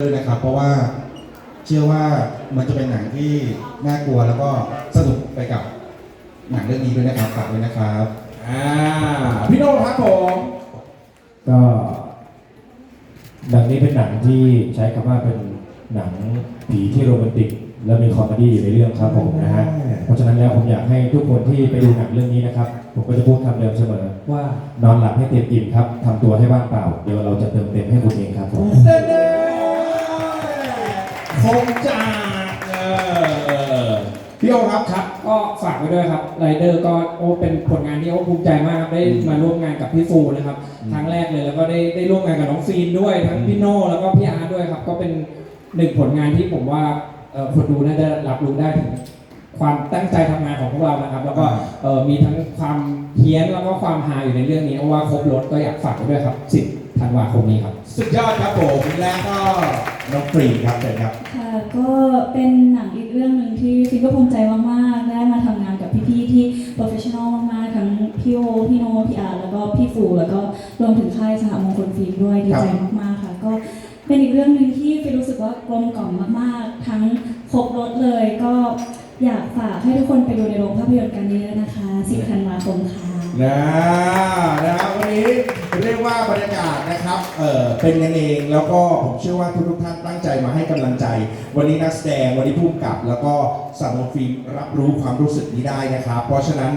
ด้วยนะครับเพราะว่าเชื่อว่ามันจะเป็นหนังที่น่ากลัวแล้วก็สนุกไปกับหนังเรื่องนี้ด้วยนะครับฝากด้วยนะครับอ่าพี่โน่ครับผมก็หนังนี้เป็นหนังที่ใช้คำว่าเป็นหนังผีที่โรแมนติก และมีคอมเมดี้อยู่ในเรื่องครับผมนะฮะเพราะฉะนั้นแล้วผมอยากให้ทุกคนที่ไปดูหนังเรื่องนี้นะครับ ผมก็จะพูดคำเดิมเสมอว่านอนหลับให้เต็มอิ่มครับทำตัวให้ว่างเปล่าเดี๋ยวเรา งจากเออพี่โอครับครับ ก็ฝากไว้ด้วยครับไรเดอร์ก็โอ้เป็นผลงานที่โอ้ภูมิใจมากครับได้มาร่วมงานกับพี่ฟูนะครับครั้งแรกเลยแล้วก็ได้ได้ร่วมงานกับน้องฟีนด้วยทั้งพี่โน่แล้วก็พี่อาร์ตด้วยครับ ก็เป็นหนึ่งผลงานที่ผมว่าเอ่อคนดูน่าจะรับรู้ได้ถึงความตั้งใจทำงานของพวกเรานะครับ แล้วก็เอ่อมีทั้งความเพี้ยนแล้วก็ความฮาอยู่ในเรื่องนี้เพราะว่าครบรถก็อยากฝากไว้ด้วยครับ10 ธันวาคมนี้ครับ สุดยอดครับผมและก็น้องฟรีครับเชิญครับ ค่ะก็เป็นหนังอีกเรื่องหนึ่งที่ฟินก็ภูมิใจมากๆ ได้มาทำงานกับพี่ๆที่โปรเฟชชั่นอลมากๆ ทั้งพี่โอ พี่โนพี่อาร์แล้วก็พี่ฟูแล้วก็รวมถึงค่ายสหมงคลฟิล์มด้วยดีใจมากๆค่ะ ก็เป็นอีกเรื่องหนึ่งที่ฟินรู้สึกว่ากลมกล่อมมากๆ ทั้งครบรถเลยก็อยากฝากให้ทุกคนไปดูในโรงภาพยนตร์กันเยอะๆนะคะ 10ธันวาคมค่ะ นะนะครับวันนี้เรียกว่าบรรยากาศนะครับ เป็นกันเอง แล้วก็ผมเชื่อว่าทุกท่านตั้งใจมาให้กำลังใจ วันนี้นักแสดงวันนี้ผู้กำกับ แล้วก็สามฟิล์มรับรู้ความรู้สึกนี้ได้นะครับ เพราะฉะนั้น